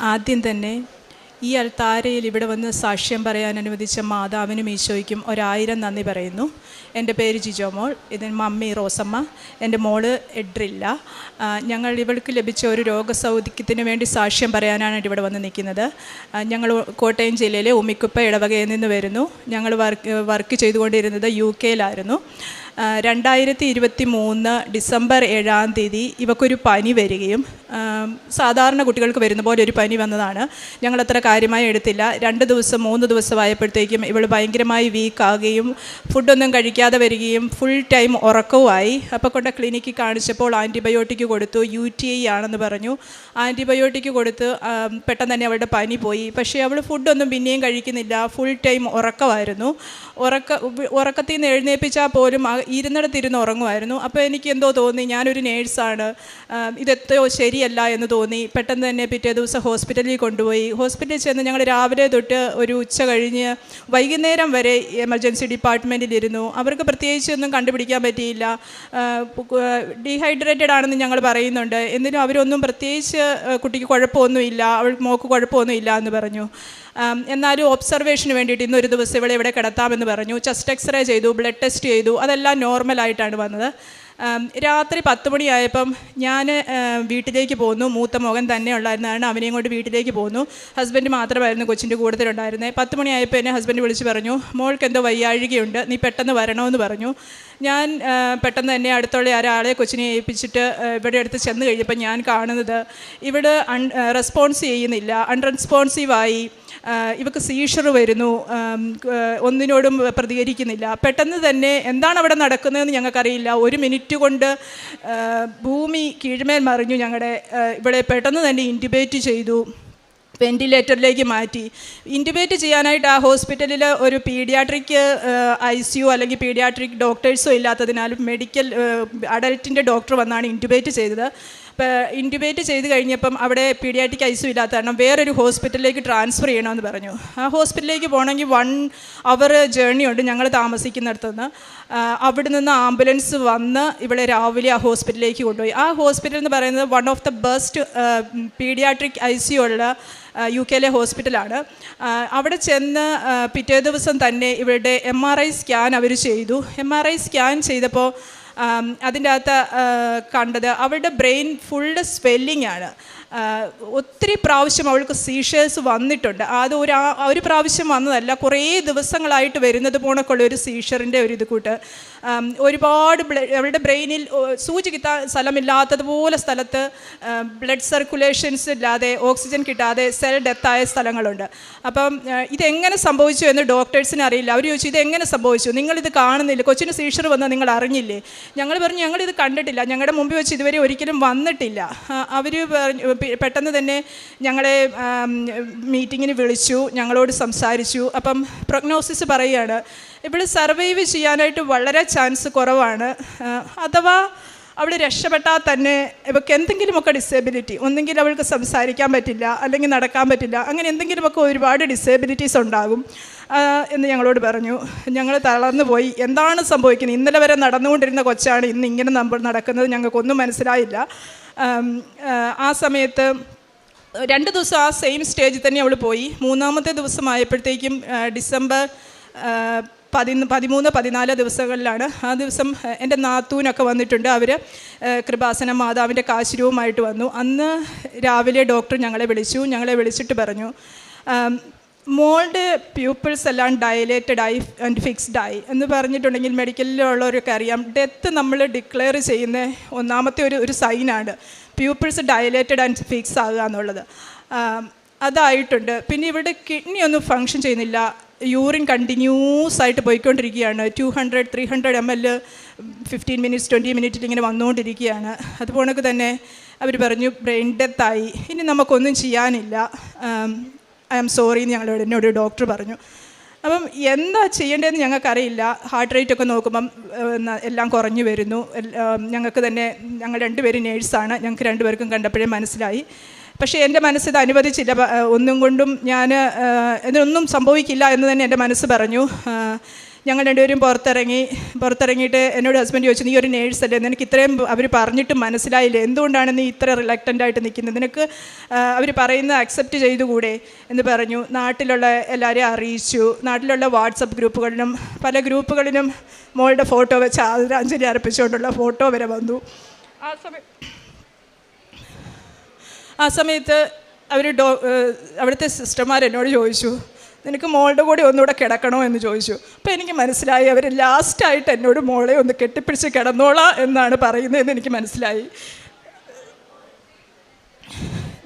ആദ്യം തന്നെ ഈ അൽത്താരയിൽ ഇവിടെ വന്ന് സാക്ഷ്യം പറയാൻ അനുവദിച്ച മാതാവിനും ഈശോയ്ക്കും ഒരായിരം നന്ദി പറയുന്നു. എന്റെ പേര് ജിജോ മോൾ. മമ്മി റോസമ്മ. എന്റെ മോൾ എഡ്രില്ല. ഞങ്ങൾ ഇവൾക്ക് ലഭിച്ച ഒരു രോഗസൗഖ്യത്തിന് വേണ്ടി സാക്ഷ്യം പറയാനാണ് ഇവിടെ വന്ന് നിൽക്കുന്നത്. ഞങ്ങൾ കോട്ടയം ജില്ലയിലെ ഉമ്മിക്കുപ്പ ഇടവകയിൽ നിന്ന് വരുന്നു. ഞങ്ങൾ വർക്ക് വർക്ക് ചെയ്തുകൊണ്ടിരുന്നത് യു കെയിലായിരുന്നു. രണ്ടായിരത്തി ഇരുപത്തി മൂന്ന് ഡിസംബർ ഏഴാം തീയതി ഇവക്കൊരു പനി വരികയും സാധാരണ കുട്ടികൾക്ക് വരുന്ന പോലെ ഒരു പനി വന്നതാണ്. ഞങ്ങളത്ര കാര്യമായി എടുത്തില്ല. രണ്ട് ദിവസം മൂന്ന് ദിവസമായപ്പോഴത്തേക്കും ഇവൾ ഭയങ്കരമായി വീക്കാകുകയും ഫുഡൊന്നും കഴിക്കാതെ വരികയും ഫുൾ ടൈം ഉറക്കവുമായി. അപ്പോൾ കൊണ്ട് ക്ലിനിക്കിൽ കാണിച്ചപ്പോൾ ആന്റിബയോട്ടിക് കൊടുത്തു യു ടി ഐ ആണെന്ന് പറഞ്ഞു. ആന്റിബയോട്ടിക് കൊടുത്ത് പെട്ടെന്ന് തന്നെ അവളുടെ പനി പോയി. പക്ഷേ അവൾ ഫുഡൊന്നും പിന്നെയും കഴിക്കുന്നില്ല. ഫുൾ ടൈം ഉറക്കമായിരുന്നു. ഉറക്ക ഉറക്കത്തിൽ നിന്ന് എഴുന്നേൽപ്പിച്ചാൽ പോലും ഇരുന്നിടത്തിരുന്ന് ഉറങ്ങുമായിരുന്നു. അപ്പോൾ എനിക്ക് എന്തോ തോന്നി ഞാനൊരു നേഴ്സാണ് ഇതെത്രയോ ശരിയല്ല എന്ന് തോന്നി. പെട്ടെന്ന് തന്നെ പിറ്റേ ദിവസം ഹോസ്പിറ്റലിൽ കൊണ്ടുപോയി. ഹോസ്പിറ്റലിൽ ചെന്ന് ഞങ്ങൾ രാവിലെ തൊട്ട് ഒരു ഉച്ച കഴിഞ്ഞ് വൈകുന്നേരം വരെ എമർജൻസി ഡിപ്പാർട്ട്മെന്റിലിരുന്നു. അവർക്ക് പ്രത്യേകിച്ച് ഒന്നും കണ്ടുപിടിക്കാൻ പറ്റിയില്ല. ഡീഹൈഡ്രേറ്റഡ് ആണെന്ന് ഞങ്ങൾ പറയുന്നുണ്ട്. എന്നിട്ടും അവരൊന്നും പ്രത്യേകിച്ച് കുട്ടിക്ക് കുഴപ്പമൊന്നുമില്ല. അവൾ മോക്ക് കുഴപ്പമൊന്നുമില്ല എന്ന് പറഞ്ഞു. എന്നാലും ഒബ്സർവേഷന് വേണ്ടിയിട്ട് ഇന്നൊരു ദിവസം ഇവിടെ ഇവിടെ കിടത്താമെന്ന് പറഞ്ഞു. ചെസ്റ്റ് എക്സ്റേ ചെയ്തു ബ്ലഡ് ടെസ്റ്റ് ചെയ്തു. അതെല്ലാം നോർമലായിട്ടാണ് വന്നത്. രാത്രി പത്ത് മണിയായപ്പം ഞാൻ വീട്ടിലേക്ക് പോന്നു. മൂത്ത മകൻ തന്നെ ഉള്ളായിരുന്നതാണ് അവനെയും കൊണ്ട് വീട്ടിലേക്ക് പോന്നു. ഹസ്ബൻഡ് മാത്രമായിരുന്നു കൊച്ചിന്റെ കൂട്ടത്തിലുണ്ടായിരുന്നത് പത്ത് മണിയായപ്പോൾ എന്നെ ഹസ്ബൻഡ് വിളിച്ച് പറഞ്ഞു മോൾക്ക് എന്തോ വയ്യാഴികയുണ്ട് നീ പെട്ടെന്ന് വരണമെന്ന് പറഞ്ഞു. ഞാൻ പെട്ടെന്ന് തന്നെ അടുത്തുള്ള ഒരാളെ കൊച്ചിനെ ഏൽപ്പിച്ചിട്ട് ഇവിടെ അടുത്ത് ചെന്ന് കഴിഞ്ഞപ്പോൾ ഞാൻ കാണുന്നത് ഇവിടെ അൺ റെസ്പോൺസ് ചെയ്യുന്നില്ല. അൺറെസ്പോൺസീവായി ഇവക്ക് സീഷർ വരുന്നു. ഒന്നിനോടും പ്രതികരിക്കുന്നില്ല. പെട്ടെന്ന് തന്നെ എന്താണ് അവിടെ നടക്കുന്നതെന്ന് ഞങ്ങൾക്കറിയില്ല. ഒരു മിനിറ്റ് കൊണ്ട് ഭൂമി കീഴ്മേൽ മറിഞ്ഞു ഞങ്ങളുടെ ഇവിടെ പെട്ടെന്ന് തന്നെ ഇന്റിബേറ്റ് ചെയ്തു. വെന്റിലേറ്ററിലേക്ക് മാറ്റി. ഇന്റുബേറ്റ് ചെയ്യാനായിട്ട് ആ ഹോസ്പിറ്റലിൽ ഒരു പീഡിയാട്രിക് ഐ സി യു അല്ലെങ്കിൽ പീഡിയാട്രിക് ഡോക്ടേഴ്സോ ഇല്ലാത്തതിനാലും മെഡിക്കൽ അഡൽട്ടിന്റെ ഡോക്ടർ വന്നാണ് ഇന്റുബേറ്റ് ചെയ്തത്. ഇന്റുബേറ്റ് ചെയ്ത് കഴിഞ്ഞപ്പം അവിടെ പീഡിയാറ്റിക് ഐ ഇല്ലാത്ത കാരണം വേറൊരു ഹോസ്പിറ്റലിലേക്ക് ട്രാൻസ്ഫർ ചെയ്യണമെന്ന് പറഞ്ഞു. ആ ഹോസ്പിറ്റലിലേക്ക് പോകണമെങ്കിൽ വൺ അവർ ജേർണി ഉണ്ട് ഞങ്ങൾ താമസിക്കുന്നിടത്തുനിന്ന്. അവിടെ നിന്ന് ആംബുലൻസ് വന്ന് ഇവിടെ രാവിലെ ആ ഹോസ്പിറ്റലിലേക്ക് കൊണ്ടുപോയി. ആ ഹോസ്പിറ്റൽ എന്ന് പറയുന്നത് one of the best paediatric I C ഉള്ള യു കെയിലെ ഹോസ്പിറ്റലാണ് അവിടെ ചെന്ന് പിറ്റേ ദിവസം തന്നെ ഇവരുടെ എം ആർ ഐ സ്കാൻ അവർ ചെയ്തു. എം ആർ ഐ സ്കാൻ ചെയ്തപ്പോൾ അതിന്റെ അകത്ത് കണ്ടത് അവരുടെ ബ്രെയിൻ ഫുള്ള് സ്വെല്ലിംഗ് ആണ്. ഒത്തിരി പ്രാവശ്യം അവൾക്ക് സീഷേഴ്സ് വന്നിട്ടുണ്ട്. അത് ഒരു ഒരു പ്രാവശ്യം വന്നതല്ല കുറേ ദിവസങ്ങളായിട്ട് വരുന്നത് പോണക്കുള്ള ഒരു സീഷറിന്റെ ഒരു ഇത് കൂട്ട്. ഒരുപാട് അവളുടെ ബ്രെയിനിൽ സൂചി കിട്ടാൻ സ്ഥലമില്ലാത്തതുപോലെ സ്ഥലത്ത് ബ്ലഡ് സർക്കുലേഷൻസ് ഇല്ലാതെ ഓക്സിജൻ കിട്ടാതെ സെൽ ഡെത്തായ സ്ഥലങ്ങളുണ്ട്. അപ്പം ഇതെങ്ങനെ സംഭവിച്ചു എന്ന് ഡോക്ടേഴ്സിന് അറിയില്ല. അവർ ചോദിച്ചു ഇതെങ്ങനെ സംഭവിച്ചു? നിങ്ങളിത് കാണുന്നില്ല. കൊച്ചിന് സീഷർ വന്നാൽ നിങ്ങൾ അറിഞ്ഞില്ലേ? ഞങ്ങൾ പറഞ്ഞു ഞങ്ങളിത് കണ്ടിട്ടില്ല. ഞങ്ങളുടെ മുമ്പിൽ വെച്ച് ഇതുവരെ ഒരിക്കലും വന്നിട്ടില്ല. അവർ പറഞ്ഞു പെട്ടെന്ന് തന്നെ ഞങ്ങളെ മീറ്റിങ്ങിന് വിളിച്ചു ഞങ്ങളോട് സംസാരിച്ചു. അപ്പം പ്രൊഗ്നോസിസ് പറയുകയാണ് ഇവിടെ സർവൈവ് ചെയ്യാനായിട്ട് വളരെ ചാൻസ് കുറവാണ്. അഥവാ അവൾ രക്ഷപ്പെട്ടാൽ തന്നെ ഇവൾക്ക് എന്തെങ്കിലുമൊക്കെ ഡിസേബിലിറ്റി ഒന്നെങ്കിൽ അവൾക്ക് സംസാരിക്കാൻ പറ്റില്ല അല്ലെങ്കിൽ നടക്കാൻ പറ്റില്ല അങ്ങനെ എന്തെങ്കിലുമൊക്കെ ഒരുപാട് ഡിസേബിലിറ്റീസ് ഉണ്ടാകും. എന്ന് ഞങ്ങളോട് പറഞ്ഞു. ഞങ്ങൾ തളർന്നു പോയി. എന്താണ് സംഭവിക്കുന്നത്? ഇന്നലെ വരെ നടന്നുകൊണ്ടിരുന്ന കൊച്ചാണ് ഇന്ന് ഇങ്ങനെ നമ്മൾ നടക്കുന്നത് ഞങ്ങൾക്കൊന്നും മനസ്സിലായില്ല. ആ, സമയത്ത് രണ്ട് ദിവസം ആ സെയിം സ്റ്റേജിൽ തന്നെ അവൾ പോയി. മൂന്നാമത്തെ ദിവസമായപ്പോഴത്തേക്കും ഡിസംബർ പതി പതിമൂന്ന് പതിനാല് ദിവസങ്ങളിലാണ് ആ ദിവസം എന്റെ നാത്തൂനൊക്കെ വന്നിട്ടുണ്ട്. അവർ കൃപാസന മാതാവിന്റെ കാശുരവുമായിട്ട് വന്നു. അന്ന് രാവിലെ ഡോക്ടർ ഞങ്ങളെ വിളിച്ചു. ഞങ്ങളെ വിളിച്ചിട്ട് പറഞ്ഞു മോളുടെ പ്യൂപ്പിൾസ് എല്ലാം ഡയലേറ്റഡ് ആയി ആൻഡ് ഫിക്സ്ഡ് ആയി എന്ന് പറഞ്ഞിട്ടുണ്ടെങ്കിൽ മെഡിക്കലിലുള്ളവരൊക്കെ അറിയാം. ഡെത്ത് നമ്മൾ ഡിക്ലെയർ ചെയ്യുന്ന ഒന്നാമത്തെ ഒരു ഒരു സൈനാണ് പ്യൂപ്പിൾസ് ഡയലേറ്റഡ് ആൻഡ് ഫിക്സ് ആകുക എന്നുള്ളത്. അതായിട്ടുണ്ട്. പിന്നെ ഇവിടെ കിഡ്നി ഒന്നും ഫങ്ഷൻ ചെയ്യുന്നില്ല. യൂറിൻ കണ്ടിന്യൂസ് ആയിട്ട് പോയിക്കൊണ്ടിരിക്കുകയാണ്. Two hundred three hundred M L fifteen minutes twenty മിനിറ്റിൽ ഇങ്ങനെ വന്നുകൊണ്ടിരിക്കുകയാണ്. അതുപോലെ തന്നെ അവർ പറഞ്ഞു ബ്രെയിൻ ഡെത്തായി ഇനി നമുക്കൊന്നും ചെയ്യാനില്ല. ഐ എം സോറി എന്ന് ഞങ്ങളോട് എന്നോട് ഡോക്ടർ പറഞ്ഞു. അപ്പം എന്താ ചെയ്യേണ്ടതെന്ന് ഞങ്ങൾക്കറിയില്ല. ഹാർട്ട് റേറ്റ് ഒക്കെ നോക്കുമ്പം എല്ലാം കുറഞ്ഞു വരുന്നു. ഞങ്ങൾക്ക് തന്നെ ഞങ്ങൾ രണ്ടുപേരും നേഴ്സാണ് ഞങ്ങൾക്ക് രണ്ടുപേർക്കും കണ്ടപ്പോഴേ മനസ്സിലായി. പക്ഷേ എന്റെ മനസ്സ് ഇത് അനുവദിച്ചില്ല. ഒന്നും കൊണ്ടും ഞാൻ ഇതിനൊന്നും സംഭവിക്കില്ല എന്ന് തന്നെ എന്റെ മനസ്സ് പറഞ്ഞു. ഞങ്ങൾ രണ്ടുപേരും പുറത്തിറങ്ങി പുറത്തിറങ്ങിയിട്ട് എന്നോട് ഹസ്ബൻഡ് ചോദിച്ചു നീ ഒരു നേഴ്സല്ലേ നിനക്ക് ഇത്രയും അവർ പറഞ്ഞിട്ട് മനസ്സിലായില്ല? എന്തുകൊണ്ടാണ് നീ ഇത്ര റിലക്റ്റന്റ് ആയിട്ട് നിൽക്കുന്നത്? നിനക്ക് അവർ പറയുന്നത് അക്സെപ്റ്റ് ചെയ്തുകൂടെ? എന്ന് പറഞ്ഞു. നാട്ടിലുള്ള എല്ലാവരെയും അറിയിച്ചു. നാട്ടിലുള്ള വാട്സപ്പ് ഗ്രൂപ്പുകളിലും പല ഗ്രൂപ്പുകളിലും മോളുടെ ഫോട്ടോ വെച്ച് ആദരാഞ്ജലി അർപ്പിച്ചുകൊണ്ടുള്ള ഫോട്ടോ വരെ വന്നു. ആ സമയം ആ സമയത്ത് അവർ ഡോ അവിടുത്തെ സിസ്റ്റർമാർ എന്നോട് ചോദിച്ചു നിനക്ക് മോളുടെ കൂടെ ഒന്നുകൂടെ കിടക്കണോ എന്ന് ചോദിച്ചു. അപ്പോൾ എനിക്ക് മനസ്സിലായി അവർ ലാസ്റ്റായിട്ട് എന്നോട് മോളെ ഒന്ന് കെട്ടിപ്പിടിച്ച് കിടന്നോളാം എന്നാണ് പറയുന്നതെന്ന് എനിക്ക് മനസ്സിലായി.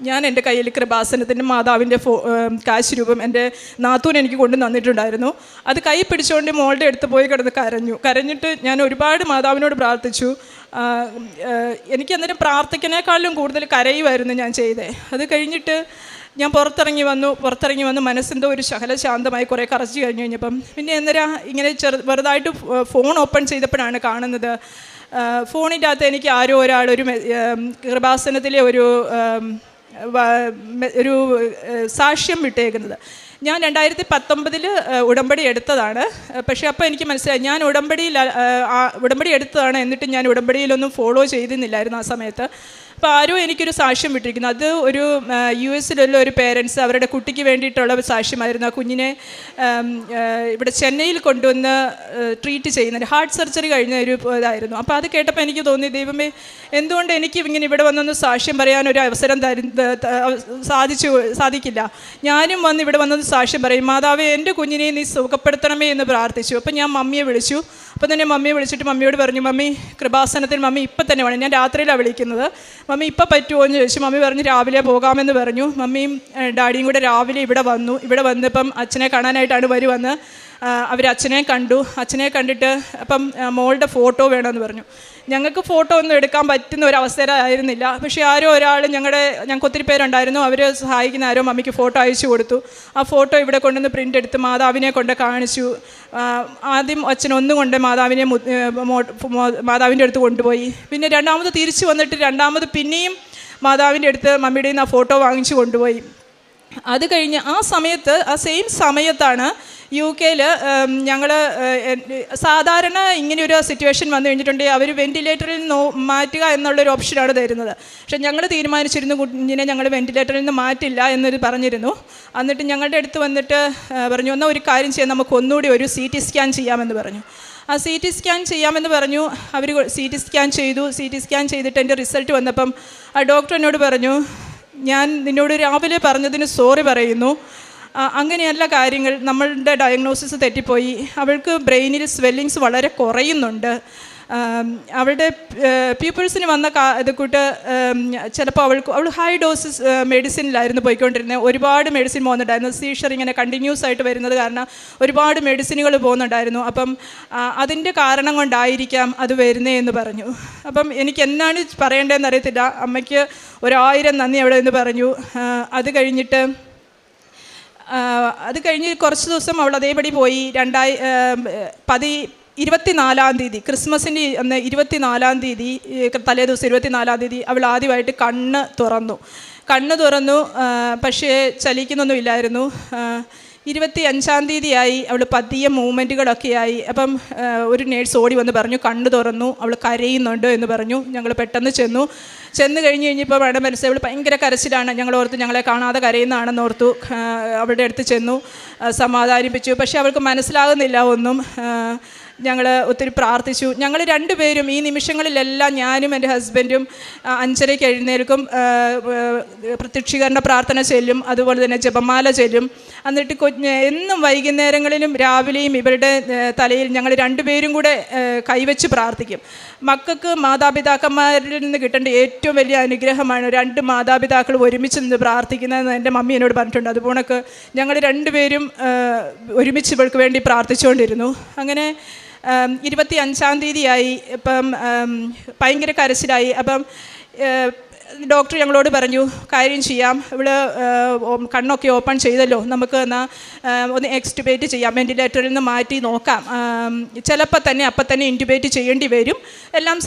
ഞാൻ എന്റെ കയ്യിൽ കൃപാസനത്തിന്റെ മാതാവിന്റെ ഫോ ഏം, കാശ് രൂപം എന്റെ നാത്തൂൻ എനിക്ക് കൊണ്ട് തന്നിട്ടുണ്ടായിരുന്നു. അത് കൈ പിടിച്ചുകൊണ്ട് മോളുടെ അടുത്ത് പോയി കിടന്ന് കരഞ്ഞു. കരഞ്ഞിട്ട് ഞാൻ ഒരുപാട് മാതാവിനോട് പ്രാർത്ഥിച്ചു. എനിക്ക് അന്നേരം പ്രാർത്ഥിക്കുന്നേക്കാളും കൂടുതൽ കരയുമായിരുന്നു ഞാൻ ചെയ്തേ. അത് കഴിഞ്ഞിട്ട് ഞാൻ പുറത്തിറങ്ങി വന്നു പുറത്തിറങ്ങി വന്ന് മനസ്സിന്റെ ഒരു ശകല ശാന്തമായി കുറേ കറച്ച് കഴിഞ്ഞു കഴിഞ്ഞപ്പം പിന്നെ അന്നേരം ഇങ്ങനെ ചെറു വെറുതായിട്ട് ഫോൺ ഓപ്പൺ ചെയ്തപ്പോഴാണ് കാണുന്നത്. ഫോണിന്റെ അകത്ത് എനിക്ക് ആരോ ഒരാൾ ഒരു കൃപാസനത്തിലെ ഒരു ഒരു സാക്ഷ്യം വിട്ടേക്കുന്നത് ഞാൻ രണ്ടായിരത്തി പത്തൊമ്പതിൽ ഉടമ്പടി എടുത്തതാണ്. പക്ഷേ അപ്പോൾ എനിക്ക് മനസ്സിലായി ഞാൻ ഉടമ്പടിയിൽ ഉടമ്പടി എടുത്തതാണ് എന്നിട്ട് ഞാൻ ഉടമ്പടിയിലൊന്നും ഫോളോ ചെയ്തിരുന്നില്ലായിരുന്നു ആ സമയത്ത്. അപ്പോൾ ആരോ എനിക്കൊരു സാക്ഷ്യം വിട്ടിരിക്കുന്നു. അത് ഒരു യു എസിലുള്ള ഒരു പേരൻസ് അവരുടെ കുട്ടിക്ക് വേണ്ടിയിട്ടുള്ള സാക്ഷ്യമായിരുന്നു. ആ കുഞ്ഞിനെ ഇവിടെ ചെന്നൈയിൽ കൊണ്ടുവന്ന് ട്രീറ്റ് ചെയ്യുന്ന ഹാർട്ട് സർജറി കഴിഞ്ഞ ഒരു ഇതായിരുന്നു. അപ്പോൾ അത് കേട്ടപ്പോൾ എനിക്ക് തോന്നി ദൈവമേ എന്തുകൊണ്ട് എനിക്ക് ഇങ്ങനെ ഇവിടെ വന്നൊന്ന് സാക്ഷ്യം പറയാൻ ഒരു അവസരം തരും സാധിച്ചു സാധിക്കില്ല. ഞാനും വന്ന് ഇവിടെ വന്നത് സാക്ഷ്യം പറയും മാതാവേ എന്റെ കുഞ്ഞിനെ നീ സുഖപ്പെടുത്തണമേ എന്ന് പ്രാർത്ഥിച്ചു. അപ്പം ഞാൻ മമ്മിയെ വിളിച്ചു. അപ്പം തന്നെ മമ്മിയെ വിളിച്ചിട്ട് മമ്മിയോട് പറഞ്ഞു മമ്മി കൃപാസനത്തിൽ മമ്മി ഇപ്പം തന്നെ വേണം. ഞാൻ രാത്രിയിലാണ് വിളിക്കുന്നത്. മമ്മി ഇപ്പം പറ്റുമോ എന്ന് ചോദിച്ചു മമ്മി പറഞ്ഞു രാവിലെ പോകാമെന്ന് പറഞ്ഞു. മമ്മിയും ഡാഡിയും കൂടെ രാവിലെ ഇവിടെ വന്നു. ഇവിടെ വന്നപ്പം അച്ഛനെ കാണാനായിട്ടാണ് വരുവന്ന് അവർ അച്ഛനെ കണ്ടു. അച്ഛനെ കണ്ടിട്ട് അപ്പം മോളുടെ ഫോട്ടോ വേണമെന്ന് പറഞ്ഞു. ഞങ്ങൾക്ക് ഫോട്ടോ ഒന്നും എടുക്കാൻ പറ്റുന്ന ഒരു അവസരമായിരുന്നില്ല പക്ഷേ ആരോ ഒരാൾ ഞങ്ങളുടെ ഞങ്ങൾക്ക് ഒത്തിരി പേരുണ്ടായിരുന്നു. അവർ സഹായിക്കുന്ന ആരോ മമ്മിക്ക് ഫോട്ടോ അയച്ചു കൊടുത്തു. ആ ഫോട്ടോ ഇവിടെ കൊണ്ടുവന്ന് പ്രിന്റ് എടുത്ത് മാതാവിനെ കൊണ്ട് കാണിച്ചു. ആദ്യം അച്ഛൻ ഒന്നും കൊണ്ട് മാതാവിനെ മാതാവിന്റെ അടുത്ത് കൊണ്ടുപോയി. പിന്നെ രണ്ടാമത് തിരിച്ചു വന്നിട്ട് രണ്ടാമത് പിന്നെയും മാതാവിന്റെ അടുത്ത് മമ്മിയുടെ നിന്ന് ആ ഫോട്ടോ വാങ്ങിച്ചു കൊണ്ടുപോയി. അത് കഴിഞ്ഞ് ആ സമയത്ത് ആ സെയിം സമയത്താണ് യു കെയിൽ ഞങ്ങൾ സാധാരണ ഇങ്ങനെയൊരു സിറ്റുവേഷൻ വന്നു കഴിഞ്ഞിട്ടുണ്ടെങ്കിൽ അവർ വെന്റിലേറ്ററിൽ നോ മാറ്റുക എന്നുള്ളൊരു ഓപ്ഷനാണ് തരുന്നത്. പക്ഷേ ഞങ്ങൾ തീരുമാനിച്ചിരുന്നു കുഞ്ഞിനെ ഞങ്ങൾ വെന്റിലേറ്ററിൽ നിന്ന് മാറ്റില്ല എന്നൊരു പറഞ്ഞിരുന്നു. എന്നിട്ട് ഞങ്ങളുടെ അടുത്ത് വന്നിട്ട് പറഞ്ഞു എന്നാൽ ഒരു കാര്യം ചെയ്യാം. നമുക്ക് ഒന്നുകൂടി ഒരു സി ടി സ്കാൻ ചെയ്യാമെന്ന് പറഞ്ഞു. ആ സി ടി സ്കാൻ ചെയ്യാമെന്ന് പറഞ്ഞു. അവർ സി ടി സ്കാൻ ചെയ്തു. സി ടി സ്കാൻ ചെയ്തിട്ട് എന്റെ റിസൾട്ട് വന്നപ്പം ആ ഡോക്ടർ എന്നോട് പറഞ്ഞു ഞാൻ നിന്നോട് രാവിലെ പറഞ്ഞതിന് സോറി പറയുന്നു. അങ്ങനെയല്ല കാര്യങ്ങൾ. നമ്മളുടെ ഡയഗ്നോസിസ് തെറ്റിപ്പോയി. അവൾക്ക് ബ്രെയിനിൽ സ്വെല്ലിങ്സ് വളരെ കുറയുന്നുണ്ട്. അവളുടെ പീപ്പിൾസിന് വന്ന കാ ഇത് കൂട്ട് ചിലപ്പോൾ അവൾക്ക് അവൾ ഹൈ ഡോസസ് മെഡിസിനിലായിരുന്നു പോയിക്കൊണ്ടിരുന്നത് ഒരുപാട് മെഡിസിൻ പോകുന്നുണ്ടായിരുന്നു സീഷർ ഇങ്ങനെ കണ്ടിന്യൂസ് ആയിട്ട് വരുന്നത് കാരണം ഒരുപാട് മെഡിസിനുകൾ പോകുന്നുണ്ടായിരുന്നു അപ്പം അതിന്റെ കാരണം കൊണ്ടായിരിക്കാം അത് വരുന്നേ എന്ന് പറഞ്ഞു. അപ്പം എനിക്ക് എന്നാണ് പറയേണ്ടതെന്ന് അറിയത്തില്ല. അമ്മയ്ക്ക് ഒരായിരം നന്ദി അവിടെ എന്ന് പറഞ്ഞു. അത് കഴിഞ്ഞിട്ട് അത് കഴിഞ്ഞ് കുറച്ച് ദിവസം അവൾ അതേപടി പോയി. രണ്ടായി പതി ഇരുപത്തിനാലാം തീയതി ക്രിസ്മസിന്റെ അന്ന് ഇരുപത്തിനാലാം തീയതി തലേ ദിവസം ഇരുപത്തിനാലാം തീയതി അവൾ ആദ്യമായിട്ട് കണ്ണ് തുറന്നു. കണ്ണ് തുറന്നു പക്ഷേ ചലിക്കുന്നൊന്നുമില്ലായിരുന്നു ഇരുപത്തി അഞ്ചാം തീയതിയായി അവൾ പതിയ മൂവ്മെന്റുകളൊക്കെ ആയി അപ്പം ഒരു നേഴ്സ് ഓടി വന്ന് പറഞ്ഞു കണ്ണ് തുറന്നു അവൾ കരയുന്നുണ്ട്? എന്ന് പറഞ്ഞു. ഞങ്ങൾ പെട്ടെന്ന് ചെന്നു. ചെന്ന് കഴിഞ്ഞ് കഴിഞ്ഞപ്പോൾ അവിടെ മനസ്സിലായി അവൾ ഭയങ്കര കരച്ചിലാണ്. ഞങ്ങൾ ഓർത്ത് ഞങ്ങളെ കാണാതെ കരയുന്നതാണെന്ന് ഓർത്തു അവളുടെ അടുത്ത് ചെന്നു സമാധാനിപ്പിച്ചു. പക്ഷേ അവൾക്ക് മനസ്സിലാകുന്നില്ല ഒന്നും. ഞങ്ങൾ ഒത്തിരി പ്രാർത്ഥിച്ചു. ഞങ്ങൾ രണ്ടുപേരും ഈ നിമിഷങ്ങളിലെല്ലാം ഞാനും എന്റെ ഹസ്ബൻഡും അഞ്ചരയ്ക്ക് എഴുന്നേൽക്കും പ്രത്യക്ഷീകരണ പ്രാർത്ഥന ചെല്ലും അതുപോലെ തന്നെ ജപമാല ചെല്ലും. എന്നിട്ട് എന്നും വൈകുന്നേരങ്ങളിലും രാവിലെയും ഇവരുടെ തലയിൽ ഞങ്ങൾ രണ്ടുപേരും കൂടെ കൈവച്ച് പ്രാർത്ഥിക്കും. മക്കൾക്ക് മാതാപിതാക്കന്മാരിൽ നിന്ന് കിട്ടേണ്ട ഏറ്റവും വലിയ അനുഗ്രഹമാണ് രണ്ട് മാതാപിതാക്കൾ ഒരുമിച്ച് നിന്ന് പ്രാർത്ഥിക്കുന്നതെന്ന് എന്റെ മമ്മി എന്നോട് പറഞ്ഞിട്ടുണ്ട്. അതുപോണക്ക് ഞങ്ങൾ രണ്ടുപേരും ഒരുമിച്ച് ഇവൾക്ക് വേണ്ടി പ്രാർത്ഥിച്ചുകൊണ്ടിരുന്നു. അങ്ങനെ ഇരുപത്തി അഞ്ചാം തീയതിയായി ഇപ്പം ഭയങ്കര കരച്ചിലായി. അപ്പം ഡോക്ടർ ഞങ്ങളോട് പറഞ്ഞു കാര്യം ചെയ്യാം. ഇവിടെ കണ്ണൊക്കെ ഓപ്പൺ ചെയ്തല്ലോ. നമുക്ക് എന്നാൽ ഒന്ന് എക്സ്റ്റുബേറ്റ് ചെയ്യാം. വെന്റിലേറ്ററിൽ നിന്ന് മാറ്റി നോക്കാം. ചിലപ്പോൾ തന്നെ അപ്പം തന്നെ ഇന്റുബേറ്റ് ചെയ്യേണ്ടി വരും. എല്ലാം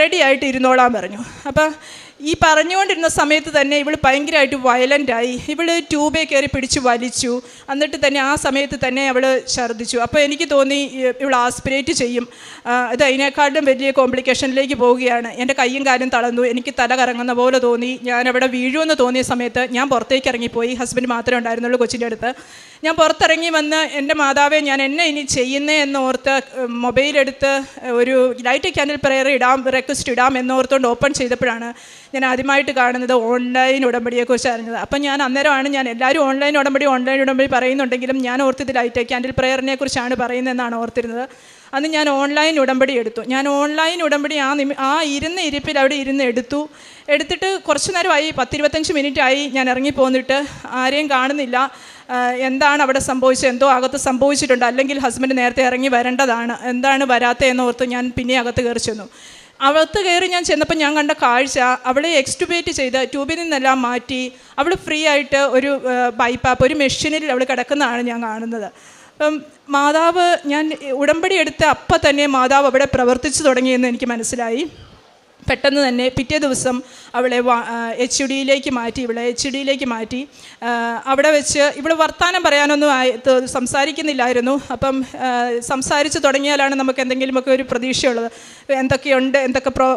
റെഡി ആയിട്ട് ഇരുന്നോളാൻ പറഞ്ഞു. അപ്പം ഈ പറഞ്ഞുകൊണ്ടിരുന്ന സമയത്ത് തന്നെ ഇവൾ ഭയങ്കരമായിട്ട് വയലന്റായി ഇവൾ ട്യൂബേ കയറി പിടിച്ച് വലിച്ചു. എന്നിട്ട് തന്നെ ആ സമയത്ത് തന്നെ അവൾ ഛർദ്ദിച്ചു. അപ്പോൾ എനിക്ക് തോന്നി ഇവൾ ആസ്പിരേറ്റ് ചെയ്യും. ഇത് അതിനേക്കാളും വലിയ കോംപ്ലിക്കേഷനിലേക്ക് പോവുകയാണ്. എന്റെ കയ്യും കാലും തളർന്നു. എനിക്ക് തല കറങ്ങുന്ന പോലെ തോന്നി. ഞാൻ അവിടെ വീഴുമെന്ന് തോന്നിയ സമയത്ത് ഞാൻ പുറത്തേക്ക് ഇറങ്ങിപ്പോയി. ഹസ്ബൻഡ് മാത്രമേ ഉണ്ടായിരുന്നുള്ളൂ കൊച്ചിന്റെ അടുത്ത്. ഞാൻ പുറത്തിറങ്ങി വന്ന് എന്റെ മാതാവെ ഞാൻ എന്നെ ഇനി ചെയ്യുന്നേ എന്നോർത്ത് മൊബൈലെടുത്ത് ഒരു ലൈറ്റ് ക്യാൻഡിൽ പ്രയർ ഇടാം റിക്വസ്റ്റ് ഇടാം എന്നോർത്തുകൊണ്ട് ഓപ്പൺ ചെയ്തപ്പോഴാണ് ഞാൻ ആദ്യമായിട്ട് കാണുന്നത് ഓൺലൈൻ ഉടമ്പടിയെക്കുറിച്ച് അറിഞ്ഞത്. അപ്പം ഞാൻ അന്നേരമാണ് ഞാൻ എല്ലാവരും ഓൺലൈൻ ഉടമ്പടി ഓൺലൈൻ ഉടമ്പടി പറയുന്നുണ്ടെങ്കിലും ഞാൻ ഓർത്തത് ലൈറ്റ് ക്യാൻഡിൽ പ്രെയറിനെ കുറിച്ചാണ് പറയുന്നതെന്നാണ് ഓർത്തിരുന്നത്. അന്ന് ഞാൻ ഓൺലൈൻ ഉടമ്പടി എടുത്തു. ഞാൻ ഓൺലൈൻ ഉടമ്പടി ആ നിമി ആ ഇരുന്ന ഇരിപ്പിൽ അവിടെ ഇരുന്ന് എടുത്തു. എടുത്തിട്ട് കുറച്ച് നേരമായി പത്തിരുപത്തഞ്ച് മിനിറ്റ് ആയി ഞാൻ ഇറങ്ങി പോന്നിട്ട് ആരെയും കാണുന്നില്ല. എന്താണ് അവിടെ സംഭവിച്ചത്? എന്തോ അകത്ത് സംഭവിച്ചിട്ടുണ്ട്. അല്ലെങ്കിൽ ഹസ്ബൻഡ് നേരത്തെ ഇറങ്ങി വരേണ്ടതാണ്. എന്താണ് വരാത്തതെന്ന് ഓർത്ത് ഞാൻ പിന്നെ അകത്ത് കയറി ചെന്നു. അകത്ത് കയറി ഞാൻ ചെന്നപ്പോൾ ഞാൻ കണ്ട കാഴ്ച അവളെ എക്സ്റ്റുബേറ്റ് ചെയ്ത് ട്യൂബിൽ നിന്നെല്ലാം മാറ്റി അവൾ ഫ്രീ ആയിട്ട് ഒരു ബൈപ്പാപ്പ് ഒരു മെഷീനിൽ അവൾ കിടക്കുന്നതാണ് ഞാൻ കാണുന്നത്. അപ്പം മാതാവ് ഞാൻ ഉടമ്പടി എടുത്ത് അപ്പം തന്നെ മാതാവ് അവിടെ പ്രവർത്തിച്ചു തുടങ്ങിയെന്ന് എനിക്ക് മനസ്സിലായി. പെട്ടെന്ന് തന്നെ പിറ്റേ ദിവസം അവളെ എച്ച് ഡിയിലേക്ക് മാറ്റി ഇവളെ എച്ച് ഡിയിലേക്ക് മാറ്റി. അവിടെ വെച്ച് ഇവിടെ വർത്തമാനം പറയാനൊന്നും ആയി സംസാരിക്കുന്നില്ലായിരുന്നു. അപ്പം സംസാരിച്ച് തുടങ്ങിയാലാണ് നമുക്ക് എന്തെങ്കിലുമൊക്കെ ഒരു പ്രതീക്ഷയുള്ളത്. എന്തൊക്കെയുണ്ട് എന്തൊക്കെ പ്രോ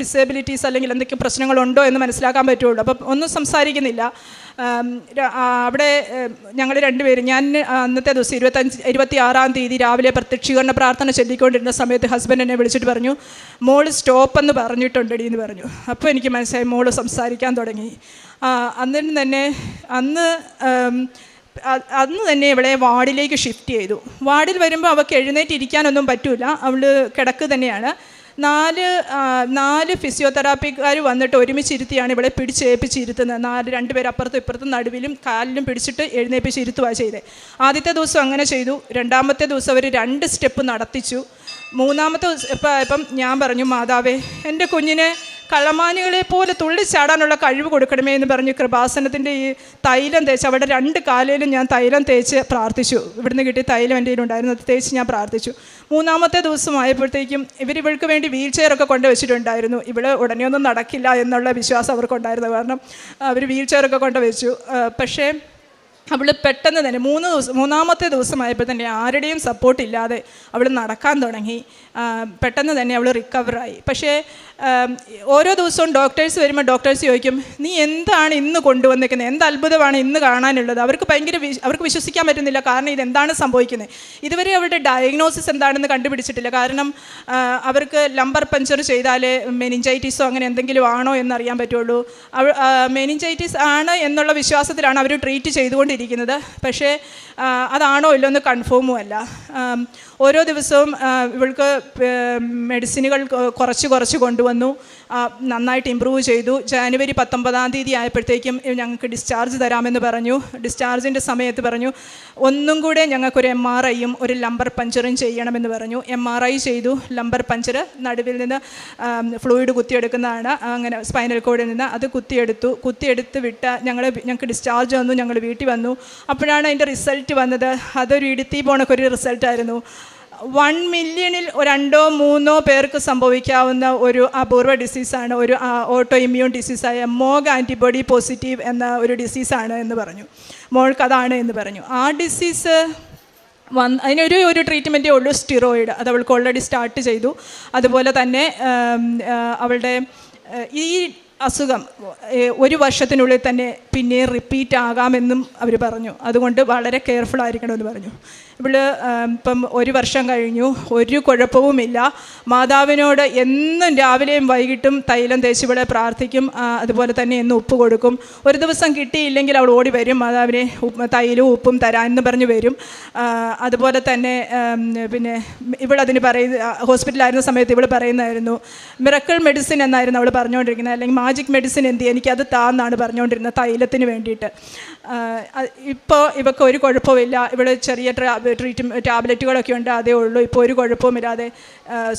ഡിസേബിലിറ്റീസ് അല്ലെങ്കിൽ എന്തൊക്കെ പ്രശ്നങ്ങളുണ്ടോ എന്ന് മനസ്സിലാക്കാൻ പറ്റുള്ളൂ. അപ്പം ഒന്നും സംസാരിക്കുന്നില്ല. അവിടെ ഞങ്ങൾ രണ്ടുപേരും ഞാൻ അന്നത്തെ ദിവസം ഇരുപത്തഞ്ച് ഇരുപത്തി ആറാം തീയതി രാവിലെ പ്രത്യക്ഷീകരണ പ്രാർത്ഥന ചൊല്ലിക്കൊണ്ടിരുന്ന സമയത്ത് ഹസ്ബൻഡ് എന്നെ വിളിച്ചിട്ട് പറഞ്ഞു മോൾ സ്റ്റോപ്പ് എന്ന് പറഞ്ഞിട്ടുണ്ടടി എന്ന് പറഞ്ഞു. അപ്പോൾ എനിക്ക് മനസ്സിലായി മോൾ സംസാരിക്കാൻ തുടങ്ങി. അന്നിന് തന്നെ അന്ന് അന്ന് തന്നെ ഇവളെ വാർഡിലേക്ക് ഷിഫ്റ്റ് ചെയ്തു. വാർഡിൽ വരുമ്പോൾ അവൾക്ക് എഴുന്നേറ്റ് ഇരിക്കാനൊന്നും പറ്റൂല. അവൾ കിടക്ക് തന്നെയാണ്. നാല് നാല് ഫിസിയോതെറാപ്പിക്കാർ വന്നിട്ട് ഒരുമിച്ചിരുത്തിയാണ് ഇവിടെ പിടിച്ചേൽപ്പിച്ചിരുത്തുന്നത്. നാല് രണ്ടുപേർ അപ്പുറത്തും ഇപ്പുറത്തും നടുവിലും കാലിലും പിടിച്ചിട്ട് എഴുന്നേൽപ്പിച്ചിരുത്തുക ചെയ്തത് ആദ്യത്തെ ദിവസം അങ്ങനെ ചെയ്തു. രണ്ടാമത്തെ ദിവസം അവർ രണ്ട് സ്റ്റെപ്പ് നടത്തിച്ചു. മൂന്നാമത്തെ ഇപ്പം ഇപ്പം ഞാൻ പറഞ്ഞു മാതാവേ എന്റെ കുഞ്ഞിനെ കള്ളമാനുകളെ പോലെ തുള്ളിച്ചാടാനുള്ള കഴിവ് കൊടുക്കണമേ എന്ന് പറഞ്ഞ് കൃപാസനത്തിന്റെ ഈ തൈലം തേച്ച് അവിടെ രണ്ട് കാലയിലും ഞാൻ തൈലം തേച്ച് പ്രാർത്ഥിച്ചു. ഇവിടുന്ന് കിട്ടിയ തൈലം എന്റെ കയ്യിലുണ്ടായിരുന്നു. അത് തേച്ച് ഞാൻ പ്രാർത്ഥിച്ചു. മൂന്നാമത്തെ ദിവസം ആയപ്പോഴത്തേക്കും ഇവർ ഇവൾക്ക് വേണ്ടി വീൽ ചെയറൊക്കെ കൊണ്ടുവച്ചിട്ടുണ്ടായിരുന്നു ഇവൾ ഉടനെ ഒന്നും നടക്കില്ല എന്നുള്ള വിശ്വാസം അവർക്കുണ്ടായിരുന്നു കാരണം അവർ വീൽ ചെയറൊക്കെ കൊണ്ടുവച്ചു പക്ഷേ അവൾ പെട്ടെന്ന് തന്നെ മൂന്ന് ദിവസം മൂന്നാമത്തെ ദിവസമായപ്പോൾ തന്നെ ആരുടെയും സപ്പോർട്ട് ഇല്ലാതെ അവൾ നടക്കാൻ തുടങ്ങി. പെട്ടെന്ന് തന്നെ അവൾ റിക്കവറായി പക്ഷേ ഓരോ ദിവസവും ഡോക്ടേഴ്സ് വരുമ്പോൾ ഡോക്ടേഴ്സ് ചോദിക്കും നീ എന്താണ് ഇന്ന് കൊണ്ടുവന്നിരിക്കുന്നത് എന്ത് അത്ഭുതമാണ് ഇന്ന് കാണാനുള്ളത്? അവർക്ക് ഭയങ്കര അവർക്ക് വിശ്വസിക്കാൻ പറ്റുന്നില്ല കാരണം ഇതെന്താണ് സംഭവിക്കുന്നത് ഇതുവരെ അവരുടെ ഡയഗ്നോസിസ് എന്താണെന്ന് കണ്ടുപിടിച്ചിട്ടില്ല. കാരണം അവർക്ക് ലംബർ പഞ്ചർ ചെയ്താലേ മെനിഞ്ചൈറ്റിസോ അങ്ങനെ എന്തെങ്കിലും ആണോ എന്നറിയാൻ പറ്റുള്ളൂ. മെനിഞ്ചൈറ്റിസ് ആണ് എന്നുള്ള വിശ്വാസത്തിലാണ് അവർ ട്രീറ്റ് ചെയ്തുകൊണ്ടിരിക്കുന്നത്. പക്ഷേ അതാണോ ഇല്ലോ എന്ന് കൺഫേമും അല്ല. ഓരോ ദിവസവും ഇവൾക്ക് മെഡിസിനുകൾ കുറച്ച് കുറച്ച് കൊണ്ടുവന്നു. നന്നായിട്ട് ഇമ്പ്രൂവ് ചെയ്തു. ജാനുവരി പത്തൊമ്പതാം തീയതി ആയപ്പോഴത്തേക്കും ഞങ്ങൾക്ക് ഡിസ്ചാർജ് തരാമെന്ന് പറഞ്ഞു. ഡിസ്ചാർജിന്റെ സമയത്ത് പറഞ്ഞു ഒന്നും കൂടെ ഞങ്ങൾക്കൊരു എം ആർ ഐയും ഒരു ലംബർ പഞ്ചറും ചെയ്യണമെന്ന് പറഞ്ഞു. എം ആർ ഐ ചെയ്തു. ലംബർ പഞ്ചർ നടുവിൽ നിന്ന് ഫ്ലൂയിഡ് കുത്തിയെടുക്കുന്നതാണ്. അങ്ങനെ സ്പൈനൽ കോഡിൽ നിന്ന് അത് കുത്തിയെടുത്തു. കുത്തിയെടുത്ത് വിട്ട ഞങ്ങൾ ഞങ്ങൾക്ക് ഡിസ്ചാർജ് വന്നു. ഞങ്ങൾ വീട്ടിൽ വന്നു. അപ്പോഴാണ് അതിന്റെ റിസൾട്ട് വന്നത്. അതൊരു ഇടുത്തി പോണക്കൊരു റിസൾട്ടായിരുന്നു വൺ മില്യണിൽ രണ്ടോ മൂന്നോ പേർക്ക് സംഭവിക്കാവുന്ന ഒരു അപൂർവ ഡിസീസാണ് ഒരു ഓട്ടോ ഇമ്മ്യൂൺ ഡിസീസായ മോഗ് ആന്റിബോഡി പോസിറ്റീവ് എന്ന ഒരു ഡിസീസാണ് എന്ന് പറഞ്ഞു. മോൾക്ക് അതാണ് എന്ന് പറഞ്ഞു. ആ ഡിസീസ് വന്ന് അതിനൊരു ഒരു ട്രീറ്റ്മെന്റേ ഉള്ളൂ സ്റ്റിറോയിഡ് അത് അവൾക്ക് ഓൾറെഡി സ്റ്റാർട്ട് ചെയ്തു. അതുപോലെ തന്നെ അവളുടെ ഈ അസുഖം ഒരു വർഷത്തിനുള്ളിൽ തന്നെ പിന്നെ റിപ്പീറ്റ് ആകാമെന്നും അവർ പറഞ്ഞു. അതുകൊണ്ട് വളരെ കെയർഫുൾ ആയിരിക്കണമെന്ന് പറഞ്ഞു. ഇവൾ ഇപ്പം ഒരു വർഷം കഴിഞ്ഞു. ഒരു കുഴപ്പവുമില്ല. മാതാവിനോട് എന്നും രാവിലെയും വൈകിട്ടും തൈലം തേച്ച് ഇവിടെ പ്രാർത്ഥിക്കും. അതുപോലെ തന്നെ എന്നും ഉപ്പ് കൊടുക്കും. ഒരു ദിവസം കിട്ടിയില്ലെങ്കിൽ അവൾ ഓടി വരും. മാതാവിനെ തൈലും ഉപ്പും തരാൻ എന്ന് പറഞ്ഞ് വരും. അതുപോലെ തന്നെ പിന്നെ ഇവളതിന് പറയുന്ന ഹോസ്പിറ്റലായിരുന്ന സമയത്ത് ഇവൾ പറയുന്നതായിരുന്നു മിറക്കിൾ മെഡിസിൻ എന്നായിരുന്നു അവൾ പറഞ്ഞുകൊണ്ടിരിക്കുന്നത്. അല്ലെങ്കിൽ മാജിക് മെഡിസിൻ എന്ത്? എനിക്കത് താന്നാണ് പറഞ്ഞുകൊണ്ടിരുന്നത് തൈലത്തിന് വേണ്ടിയിട്ട്. ഇപ്പോൾ ഇവർക്ക് ഒരു കുഴപ്പമില്ല ഇവിടെ ചെറിയ ട്രീറ്റ് ടാബ്ലറ്റുകളൊക്കെ ഉണ്ട്. അതേ ഉള്ളൂ. ഇപ്പോൾ ഒരു കുഴപ്പവുമില്ലാതെ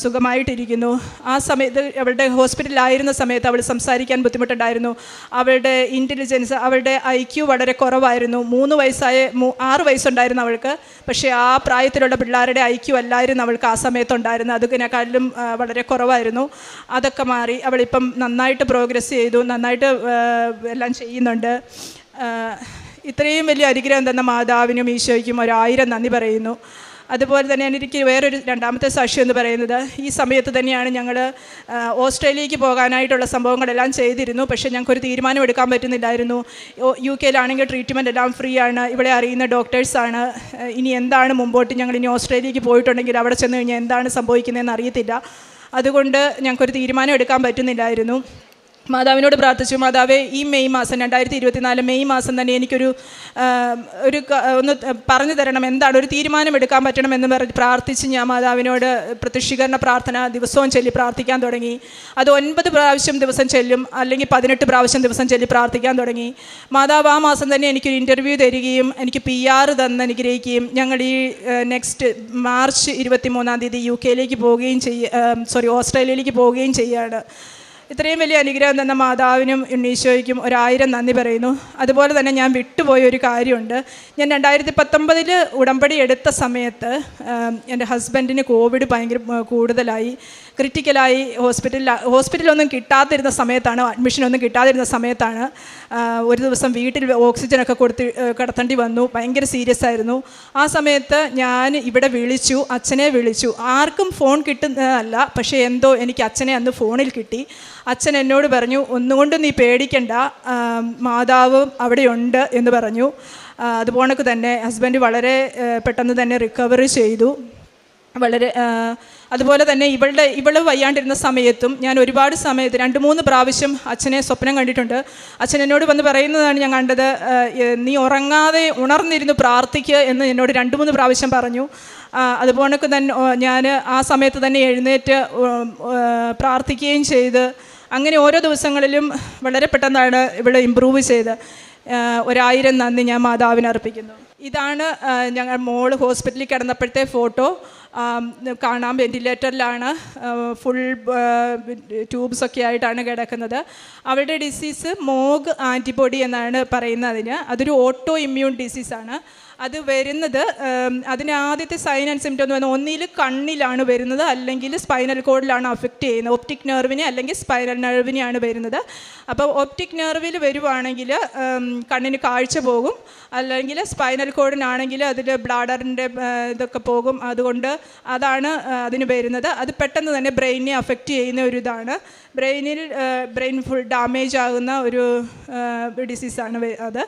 സുഖമായിട്ടിരിക്കുന്നു. ആ സമയത്ത് അവളുടെ ഹോസ്പിറ്റലിലായിരുന്ന സമയത്ത് അവൾ സംസാരിക്കാൻ ബുദ്ധിമുട്ടുണ്ടായിരുന്നു. അവളുടെ ഇന്റലിജൻസ് അവളുടെ ഐ ക്യു വളരെ കുറവായിരുന്നു. മൂന്ന് വയസ്സായ ആറ് വയസ്സുണ്ടായിരുന്നു അവൾക്ക്. പക്ഷേ ആ പ്രായത്തിലുള്ള പിള്ളേരുടെ ഐ ക്യു അല്ലായിരുന്നു അവൾക്ക് ആ സമയത്തുണ്ടായിരുന്നു അതിനെക്കാളിലും വളരെ കുറവായിരുന്നു. അതൊക്കെ മാറി അവളിപ്പം നന്നായിട്ട് പ്രോഗ്രസ് ചെയ്തു. നന്നായിട്ട് എല്ലാം ചെയ്യുന്നുണ്ട്. ഇത്രയും വലിയ അനുഗ്രഹം തന്ന മാതാവിനും ഈശോയ്ക്കും ഒരായിരം നന്ദി പറയുന്നു. അതുപോലെ തന്നെ എനിക്ക് വേറൊരു രണ്ടാമത്തെ സാക്ഷി എന്ന് പറയുന്നത് ഈ സമയത്ത് തന്നെയാണ് ഞങ്ങൾ ഓസ്ട്രേലിയക്ക് പോകാനായിട്ടുള്ള സംഭവങ്ങളെല്ലാം ചെയ്തിരുന്നു. പക്ഷേ ഞങ്ങൾക്കൊരു തീരുമാനം എടുക്കാൻ പറ്റുന്നില്ലായിരുന്നു. യു കെയിലാണെങ്കിൽ ട്രീറ്റ്മെന്റ് എല്ലാം ഫ്രീ ആണ് ഇവിടെ അറിയുന്ന ഡോക്ടേഴ്സാണ് ഇനി എന്താണ് മുമ്പോട്ട് ഞങ്ങൾ ഇനി ഓസ്ട്രേലിയക്ക് പോയിട്ടുണ്ടെങ്കിൽ അവിടെ ചെന്ന് കഴിഞ്ഞാൽ എന്താണ് സംഭവിക്കുന്നതെന്ന് അറിയത്തില്ല. അതുകൊണ്ട് ഞങ്ങൾക്കൊരു തീരുമാനം എടുക്കാൻ പറ്റുന്നില്ലായിരുന്നു. മാതാവിനോട് പ്രാർത്ഥിച്ചു. മാതാവേ ഈ മെയ് മാസം രണ്ടായിരത്തി ഇരുപത്തിനാല് മെയ് മാസം തന്നെ എനിക്കൊരു ഒരു ഒന്ന് പറഞ്ഞു തരണം. എന്താണ്? ഒരു തീരുമാനമെടുക്കാൻ പറ്റണമെന്ന് പറഞ്ഞ് പ്രാർത്ഥിച്ച് ഞാൻ മാതാവിനോട് പ്രത്യക്ഷീകരണ പ്രാർത്ഥന ദിവസവും ചൊല്ലി പ്രാർത്ഥിക്കാൻ തുടങ്ങി. അത് ഒൻപത് പ്രാവശ്യം ദിവസം ചെല്ലും അല്ലെങ്കിൽ പതിനെട്ട് പ്രാവശ്യം ദിവസം ചൊല്ലി പ്രാർത്ഥിക്കാൻ തുടങ്ങി. മാതാവ് ആ മാസം തന്നെ എനിക്കൊരു ഇന്റർവ്യൂ തരികയും എനിക്ക് പി ആർ തന്ന് അനുഗ്രഹിക്കുകയും ഞങ്ങൾ ഈ നെക്സ്റ്റ് മാർച്ച് ഇരുപത്തി മൂന്നാം തീയതി യു കെയിലേക്ക് പോവുകയും ചെയ്യ സോറി ഓസ്ട്രേലിയയിലേക്ക് പോവുകയും ചെയ്യുകയാണ് ഇത്രയും വലിയ അനുഗ്രഹം തന്ന മാതാവിനും ഉണ്ണീശോയ്ക്കും ഒരായിരം നന്ദി പറയുന്നു. അതുപോലെ തന്നെ ഞാൻ വിട്ടുപോയ ഒരു കാര്യമുണ്ട്. ഞാൻ രണ്ടായിരത്തി പത്തൊമ്പതിൽ ഉടമ്പടി എടുത്ത സമയത്ത് എന്റെ ഹസ്ബൻഡിന് കോവിഡ് ഭയങ്കര കൂടുതലായി. ക്രിറ്റിക്കലായി ഹോസ്പിറ്റലിൽ ഹോസ്പിറ്റലൊന്നും കിട്ടാതിരുന്ന സമയത്താണ് അഡ്മിഷനൊന്നും കിട്ടാതിരുന്ന സമയത്താണ് ഒരു ദിവസം വീട്ടിൽ ഓക്സിജനൊക്കെ കൊടുത്ത് കിടത്തേണ്ടി വന്നു. ഭയങ്കര സീരിയസ് ആയിരുന്നു. ആ സമയത്ത് ഞാൻ ഇവിടെ വിളിച്ചു അച്ഛനെ വിളിച്ചു. ആർക്കും ഫോൺ കിട്ടുന്നതല്ല പക്ഷേ എന്തോ എനിക്ക് അച്ഛനെ അന്ന് ഫോണിൽ കിട്ടി. അച്ഛൻ എന്നോട് പറഞ്ഞു ഒന്നുകൊണ്ട് നീ പേടിക്കണ്ട. മാതാവ് അവിടെയുണ്ട് എന്ന് പറഞ്ഞു. അതുപോലെ തന്നെ ഹസ്ബൻഡ് വളരെ പെട്ടെന്ന് തന്നെ റിക്കവറി ചെയ്തു. വളരെ അതുപോലെ തന്നെ ഇവളുടെ ഇവൾ വയ്യാണ്ടിരുന്ന സമയത്തും ഞാൻ ഒരുപാട് സമയത്ത് രണ്ട് മൂന്ന് പ്രാവശ്യം അച്ഛനെ സ്വപ്നം കണ്ടിട്ടുണ്ട്. അച്ഛൻ എന്നോട് വന്ന് പറയുന്നതാണ് ഞാൻ കണ്ടത് നീ ഉറങ്ങാതെ ഉണർന്നിരുന്ന് പ്രാർത്ഥിക്കുക എന്ന് എന്നോട് രണ്ട് മൂന്ന് പ്രാവശ്യം പറഞ്ഞു. അതുപോലെ തന്നെ ഞാൻ ആ സമയത്ത് തന്നെ എഴുന്നേറ്റ് പ്രാർത്ഥിക്കുകയും ചെയ്ത് അങ്ങനെ ഓരോ ദിവസങ്ങളിലും വളരെ പെട്ടെന്നാണ് ഇവിടെ ഇമ്പ്രൂവ് ചെയ്ത്. ഒരായിരം നന്ദി ഞാൻ മാതാവിന് അർപ്പിക്കുന്നു. ഇതാണ് ഞങ്ങൾ മോൾ ഹോസ്പിറ്റലിൽ കിടന്നപ്പോഴത്തെ ഫോട്ടോ. കാണാം വെന്റിലേറ്ററിലാണ് ഫുൾ ട്യൂബ്സ് ഒക്കെ ആയിട്ടാണ് കിടക്കുന്നത്. അവരുടെ ഡിസീസ് മോഗ് ആന്റിബോഡി എന്നാണ് പറയുന്നത് അതിന്. അതൊരു ഓട്ടോ ഇമ്മ്യൂൺ ഡിസീസാണ് അത് വരുന്നത് അതിന് ആദ്യത്തെ സൈൻ ആൻഡ് സിംറ്റം എന്ന് പറഞ്ഞാൽ ഒന്നിൽ കണ്ണിലാണ് വരുന്നത് അല്ലെങ്കിൽ സ്പൈനൽ കോഡിലാണ് അഫക്റ്റ് ചെയ്യുന്നത്. ഒപ്റ്റിക് നെർവിനെ അല്ലെങ്കിൽ സ്പൈനൽ നെർവിനെയാണ് വരുന്നത്. അപ്പോൾ ഒപ്റ്റിക് നെർവിൽ വരുവാണെങ്കിൽ കണ്ണിന് കാഴ്ച പോകും. അല്ലെങ്കിൽ സ്പൈനൽ കോഡിനാണെങ്കിൽ അതിൽ ബ്ലാഡറിന്റെ ഇതൊക്കെ പോകും. അതുകൊണ്ട് അതാണ് അതിന് വരുന്നത്. അത് പെട്ടെന്ന് തന്നെ ബ്രെയിനെ അഫക്റ്റ് ചെയ്യുന്ന ഒരു ഇതാണ്. ബ്രെയിനിൽ ബ്രെയിൻ ഫുൾ ഡാമേജ് ആകുന്ന ഒരു ഡിസീസാണ് അത്.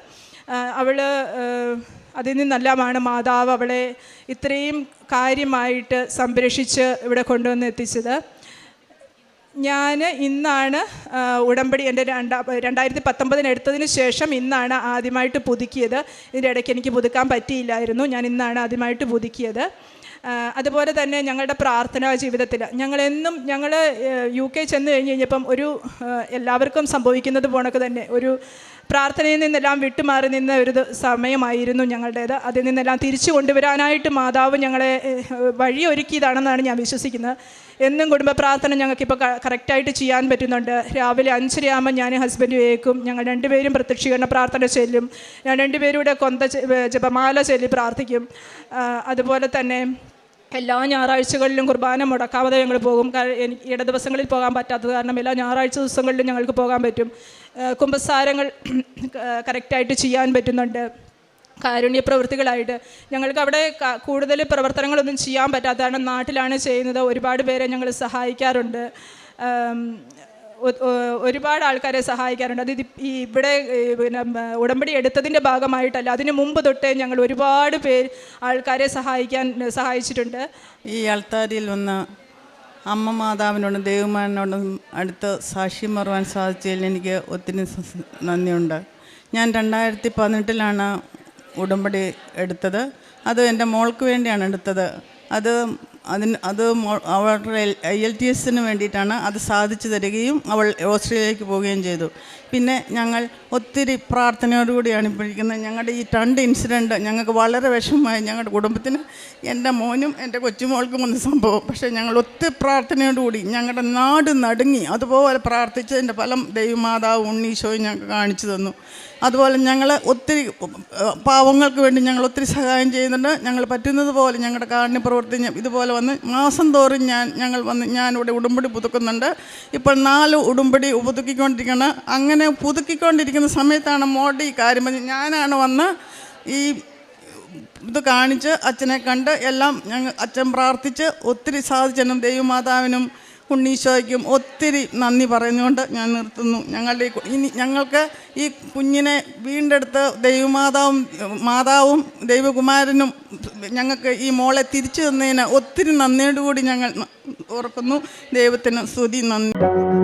അവൾ അതിൽ നിന്നെല്ലാമാണ് മാതാവ് അവളെ ഇത്രയും കാര്യമായിട്ട് സംരക്ഷിച്ച് ഇവിടെ കൊണ്ടുവന്ന് എത്തിച്ചത്. ഞാൻ ഇന്നാണ് ഉടമ്പടി എന്റെ രണ്ടാ രണ്ടായിരത്തി പത്തൊമ്പതിന് എടുത്തതിന് ശേഷം ഇന്നാണ് ആദ്യമായിട്ട് പുതുക്കിയത്. ഇതിന്റെ ഇടയ്ക്ക് എനിക്ക് പുതുക്കാൻ പറ്റിയില്ലായിരുന്നു. ഞാൻ ഇന്നാണ് ആദ്യമായിട്ട് പുതുക്കിയത്. അതുപോലെ തന്നെ ഞങ്ങളുടെ പ്രാർത്ഥനാ ജീവിതത്തിൽ ഞങ്ങളെന്നും ഞങ്ങൾ യു കെ ചെന്ന് കഴിഞ്ഞ് കഴിഞ്ഞപ്പം ഒരു എല്ലാവർക്കും സംഭവിക്കുന്നത് പോണക്ക് തന്നെ ഒരു പ്രാർത്ഥനയിൽ നിന്നെല്ലാം വിട്ടുമാറി നിന്ന ഒരു സമയമായിരുന്നു ഞങ്ങളുടേത്. അതിൽ നിന്നെല്ലാം തിരിച്ചു കൊണ്ടുവരാനായിട്ട് മാതാവ് ഞങ്ങളെ വഴി വഴിയൊരുക്കിയതാണെന്നാണ് ഞാൻ വിശ്വസിക്കുന്നത്. എന്നും കുടുംബ പ്രാർത്ഥന ഞങ്ങൾക്കിപ്പോൾ കറക്റ്റായിട്ട് ചെയ്യാൻ പറ്റുന്നുണ്ട്. രാവിലെ അഞ്ചരയാകുമ്പോൾ ഞാൻ ഹസ്ബൻഡ് വേക്കും ഞങ്ങൾ രണ്ടുപേരും പ്രത്യക്ഷീകരണ പ്രാർത്ഥന ചെല്ലും. ഞാൻ രണ്ടുപേരും കൂടെ കൊന്ത ജപമാല ചൊല്ലി പ്രാർത്ഥിക്കും. അതുപോലെ തന്നെ എല്ലാ ഞായറാഴ്ചകളിലും കുർബാന മുടക്കാതെ ഞങ്ങൾ പോകും. എനിക്ക് ഇട ദിവസങ്ങളിൽ പോകാൻ പറ്റാത്തത് കാരണം എല്ലാ ഞായറാഴ്ച ദിവസങ്ങളിലും ഞങ്ങൾക്ക് പോകാൻ പറ്റും. കുമ്പസാരങ്ങൾ കറക്റ്റായിട്ട് ചെയ്യാൻ പറ്റുന്നുണ്ട്. കാരുണ്യ പ്രവൃത്തികളായിട്ട്. ഞങ്ങൾക്ക് അവിടെ കൂടുതൽ പ്രവർത്തനങ്ങളൊന്നും ചെയ്യാൻ പറ്റാത്തതാണ്. നാട്ടിലാണ് ചെയ്യുന്നത്. ഒരുപാട് പേരെ ഞങ്ങൾ സഹായിക്കാറുണ്ട്. ഒരുപാട് ആൾക്കാരെ സഹായിക്കാറുണ്ട്. അത് ഈ ഇവിടെ പിന്നെ ഉടമ്പടി എടുത്തതിന്റെ ഭാഗമായിട്ടല്ല അതിന് മുമ്പ് തൊട്ടേ ഞങ്ങൾ ഒരുപാട് പേര് ആൾക്കാരെ സഹായിക്കാൻ സഹായിച്ചിട്ടുണ്ട്. ഈ അൾത്താരിയിൽ വന്ന് അമ്മ മാതാവിനോടും ദേവമാനോടും അടുത്ത് സാക്ഷ്യം പറവാൻ സാധിച്ചതിൽ എനിക്ക് ഒത്തിരി നന്ദിയുണ്ട്. ഞാൻ രണ്ടായിരത്തി പതിനെട്ടിലാണ് ഉടമ്പടി എടുത്തത്. അത് എന്റെ മോൾക്ക് വേണ്ടിയാണ് എടുത്തത്. അത് അതിന് അത് അവളുടെ ഐ എൽ ടി എസിന് വേണ്ടിയിട്ടാണ് അത് സാധിച്ചു തരികയും അവൾ ഓസ്ട്രേലിയയിലേക്ക് പോവുകയും ചെയ്തു. പിന്നെ ഞങ്ങൾ ഒത്തിരി പ്രാർത്ഥനയോടുകൂടിയാണ് ഇപ്പോഴിരിക്കുന്നത് ഞങ്ങളുടെ ഈ രണ്ട് ഇൻസിഡന്റ് ഞങ്ങൾക്ക് വളരെ വിഷമമായി. ഞങ്ങളുടെ കുടുംബത്തിന് എന്റെ മോനും എന്റെ കൊച്ചുമോൾക്കും വന്ന സംഭവം. പക്ഷേ ഞങ്ങൾ ഒത്തിരി പ്രാർത്ഥനയോടുകൂടി ഞങ്ങളുടെ നാട് നടുങ്ങി അതുപോലെ പ്രാർത്ഥിച്ചതിന്റെ ഫലം ദൈവമാതാവ് ഉണ്ണീശോയും ഞങ്ങൾക്ക് കാണിച്ചു തന്നു. അതുപോലെ ഞങ്ങൾ ഒത്തിരി പാവങ്ങൾക്ക് വേണ്ടി ഞങ്ങൾ ഒത്തിരി സഹായം ചെയ്യുന്നുണ്ട്. ഞങ്ങൾ പറ്റുന്നത് പോലെ ഞങ്ങളുടെ കാണി പ്രവർത്തി ഇതുപോലെ വന്ന് മാസം തോറും ഞാൻ ഞങ്ങൾ വന്ന് ഞാനിവിടെ ഉടുമ്പടി പുതുക്കുന്നുണ്ട്. ഇപ്പോൾ നാല് ഉടുമ്പടി പുതുക്കിക്കൊണ്ടിരിക്കുകയാണ്. അങ്ങനെ പുതുക്കിക്കൊണ്ടിരിക്കുന്ന സമയത്താണ് മോഡി കാര്യം പറഞ്ഞ് ഞാനാണ് വന്ന് ഈ ഇത് കാണിച്ച് അച്ഛനെ കണ്ട് എല്ലാം ഞങ്ങൾ അച്ഛൻ പ്രാർത്ഥിച്ച് ഒത്തിരി സാധിച്ചനും ദൈവമാതാവിനും ഉണ്ണീശോയ്ക്കും ഒത്തിരി നന്ദി പറഞ്ഞുകൊണ്ട് ഞാൻ നിർത്തുന്നു. ഞങ്ങളുടെ ഇനി ഞങ്ങൾക്ക് ഈ കുഞ്ഞിനെ വീണ്ടെടുത്ത് ദൈവമാതാവും മാതാവും ദൈവകുമാരനും ഞങ്ങൾക്ക് ഈ മോളെ തിരിച്ചു തന്നതിന് ഒത്തിരി നന്ദിയോടുകൂടി ഞങ്ങൾ ഓർക്കുന്നു ദൈവത്തിന് സ്തുതി നന്ദി.